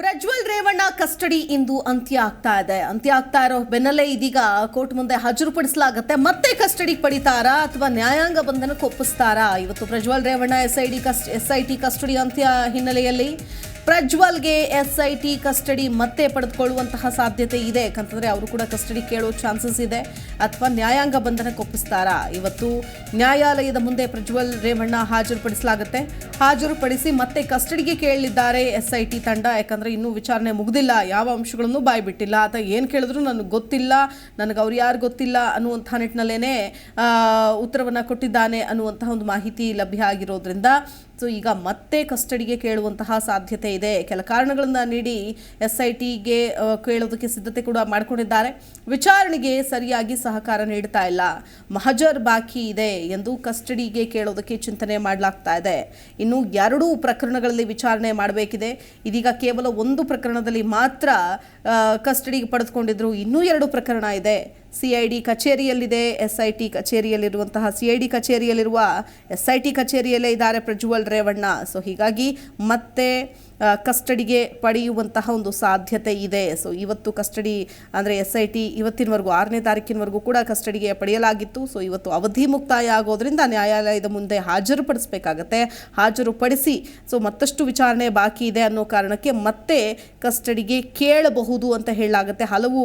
Prajwal Revanna custody ಇಂದು ಅಂತ್ಯ ಆಗ್ತಾ ಇದೆ. ಅಂತ್ಯ ಆಗ್ತಾ ಇರೋ ಬೆನ್ನಲ್ಲೇ ಇದೀಗ ಕೋರ್ಟ್ ಮುಂದೆ ಹಾಜರುಪಡಿಸಲಾಗುತ್ತೆ ಮತ್ತೆ ಕಸ್ಟಡಿ ಪಡಿತಾರಾ ಅಥವಾ ನ್ಯಾಯಾಂಗ ಬಂಧನಕ್ಕೆ ಒಪ್ಪಿಸ್ತಾರಾ? ಇವತ್ತು Prajwal Revanna S I D ಕಸ್ಟ್ S I T custody ಅಂತ್ಯ ಹಿನ್ನೆಲೆಯಲ್ಲಿ ಪ್ರಜ್ವಲ್ಗೆ ಎಸ್ ಐ ಟಿ ಕಸ್ಟಡಿ ಮತ್ತೆ ಪಡೆದುಕೊಳ್ಳುವಂತಹ ಸಾಧ್ಯತೆ ಇದೆ. ಯಾಕಂತಂದ್ರೆ ಅವರು ಕೂಡ ಕಸ್ಟಡಿ ಕೇಳೋ ಚಾನ್ಸಸ್ ಇದೆ. ಅಥವಾ ನ್ಯಾಯಾಂಗ ಬಂಧನಕ್ಕೆ ಒಪ್ಪಿಸ್ತಾರಾ? ಇವತ್ತು ನ್ಯಾಯಾಲಯದ ಮುಂದೆ ಪ್ರಜ್ವಲ್ ರೇವಣ್ಣ ಹಾಜರುಪಡಿಸಲಾಗುತ್ತೆ. ಹಾಜರುಪಡಿಸಿ ಮತ್ತೆ ಕಸ್ಟಡಿಗೆ ಕೇಳಲಿದ್ದಾರೆ ಎಸ್ ಐ ಟಿ ತಂಡ. ಯಾಕಂದ್ರೆ ಇನ್ನೂ ವಿಚಾರಣೆ ಮುಗ್ದಿಲ್ಲ. ಯಾವ ಅಂಶಗಳನ್ನು ಬಾಯ್ಬಿಟ್ಟಿಲ್ಲ. ಆತ ಏನು ಕೇಳಿದ್ರು ನನಗೆ ಗೊತ್ತಿಲ್ಲ. ನನಗೆ ಅವ್ರು ಯಾರು ಗೊತ್ತಿಲ್ಲ ಅನ್ನುವಂಥ ನಿಟ್ಟಿನಲ್ಲೇನೆ ಉತ್ತರವನ್ನು ಕೊಟ್ಟಿದ್ದಾನೆ ಅನ್ನುವಂತಹ ಒಂದು ಮಾಹಿತಿ ಲಭ್ಯ ಆಗಿರೋದ್ರಿಂದ. ಸೊ, ಈಗ ಮತ್ತೆ ಕಸ್ಟಡಿಗೆ ಕೇಳುವಂತಹ ಸಾಧ್ಯತೆ ಇದೆ. ಕೆಲ ಕಾರಣಗಳನ್ನು ನೀಡಿ ಎಸ್ ಐ ಟಿಗೆ ಕೇಳೋದಕ್ಕೆ ಸಿದ್ಧತೆ ಕೂಡ ಮಾಡಿಕೊಂಡಿದ್ದಾರೆ. ವಿಚಾರಣೆಗೆ ಸರಿಯಾಗಿ ಸಹಕಾರ ನೀಡ್ತಾ ಇಲ್ಲ. ಮಹಜರ್ ಬಾಕಿ ಇದೆ ಎಂದು ಕಸ್ಟಡಿಗೆ ಕೇಳೋದಕ್ಕೆ ಚಿಂತನೆ ಮಾಡಲಾಗ್ತಾ ಇದೆ. ಇನ್ನು ಎರಡೂ ಪ್ರಕರಣಗಳಲ್ಲಿ ವಿಚಾರಣೆ ಮಾಡಬೇಕಿದೆ. ಇದೀಗ ಕೇವಲ ಒಂದು ಪ್ರಕರಣದಲ್ಲಿ ಮಾತ್ರ ಕಸ್ಟಡಿಗೆ ಪಡೆದುಕೊಂಡಿದ್ರು. ಇನ್ನೂ ಎರಡು ಪ್ರಕರಣ ಇದೆ. ಸಿ ಐ ಡಿ ಕಚೇರಿಯಲ್ಲಿದೆ, ಎಸ್ ಐ ಟಿ ಕಚೇರಿಯಲ್ಲಿರುವಂತಹ ಸಿ ಐ ಡಿ ಕಚೇರಿಯಲ್ಲಿರುವ ಎಸ್ ಐ ಟಿ ಕಚೇರಿಯಲ್ಲೇ ಇದ್ದಾರೆ ಪ್ರಜ್ವಲ್ ರೇವಣ್ಣ. ಸೊ ಹೀಗಾಗಿ ಮತ್ತೆ ಕಸ್ಟಡಿಗೆ ಪಡೆಯುವಂತಹ ಒಂದು ಸಾಧ್ಯತೆ ಇದೆ. ಸೊ ಇವತ್ತು ಕಸ್ಟಡಿ ಅಂದರೆ ಎಸ್ ಐ ಟಿ ಇವತ್ತಿನವರೆಗೂ, ಆರನೇ ತಾರೀಕಿನವರೆಗೂ ಕೂಡ ಕಸ್ಟಡಿಗೆ ಪಡೆಯಲಾಗಿತ್ತು. ಸೊ ಇವತ್ತು ಅವಧಿ ಮುಕ್ತಾಯ ಆಗೋದರಿಂದ ನ್ಯಾಯಾಲಯದ ಮುಂದೆ ಹಾಜರುಪಡಿಸಬೇಕಾಗತ್ತೆ. ಹಾಜರುಪಡಿಸಿ ಸೊ ಮತ್ತಷ್ಟು ವಿಚಾರಣೆ ಬಾಕಿ ಇದೆ ಅನ್ನೋ ಕಾರಣಕ್ಕೆ ಮತ್ತೆ ಕಸ್ಟಡಿಗೆ ಕೇಳಬಹುದು ಅಂತ ಹೇಳಲಾಗುತ್ತೆ. ಹಲವು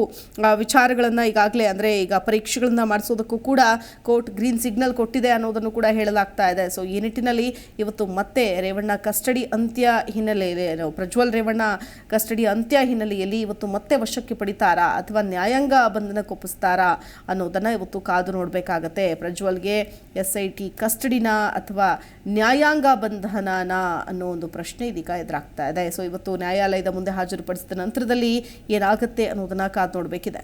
ವಿಚಾರಗಳನ್ನು ಈಗಾಗಲೇ ಅಂದರೆ ಈಗ ಪರೀಕ್ಷೆಗಳನ್ನು ಮಾಡಿಸೋದಕ್ಕೂ ಕೂಡ ಕೋರ್ಟ್ ಗ್ರೀನ್ ಸಿಗ್ನಲ್ ಕೊಟ್ಟಿದೆ ಅನ್ನೋದನ್ನು ಕೂಡ ಹೇಳಲಾಗ್ತಾ ಇದೆ. ಸೊ ಈ ನಿಟ್ಟಿನಲ್ಲಿ ಇವತ್ತು ಮತ್ತೆ ರೇವಣ್ಣ ಕಸ್ಟಡಿ ಅಂತ್ಯ ಹಿನ್ನೆಲೆಯಲ್ಲಿ ಪ್ರಜ್ವಲ್ ರೇವಣ್ಣ ಕಸ್ಟಡಿ ಅಂತ್ಯ ಹಿನ್ನೆಲೆಯಲ್ಲಿ ಇವತ್ತು ಮತ್ತೆ ವಶಕ್ಕೆ ಪಡಿತಾರಾ ಅಥವಾ ನ್ಯಾಯಾಂಗ ಬಂಧನಕ್ಕೆ ಒಪ್ಪಿಸ್ತಾರಾ ಅನ್ನೋದನ್ನು ಇವತ್ತು ಕಾದು ನೋಡಬೇಕಾಗತ್ತೆ. ಪ್ರಜ್ವಲ್ಗೆ ಎಸ್ ಐ ಟಿ ಕಸ್ಟಡಿನ ಅಥವಾ ನ್ಯಾಯಾಂಗ ಬಂಧನನ ಅನ್ನೋ ಒಂದು ಪ್ರಶ್ನೆ ಇದೀಗ ಎದುರಾಗ್ತಾ ಇದೆ. ಸೊ ಇವತ್ತು ನ್ಯಾಯಾಲಯದ ಮುಂದೆ ಹಾಜರುಪಡಿಸಿದ ನಂತರದಲ್ಲಿ ಏನಾಗುತ್ತೆ ಅನ್ನೋದನ್ನು ಕಾದು ನೋಡಬೇಕಿದೆ.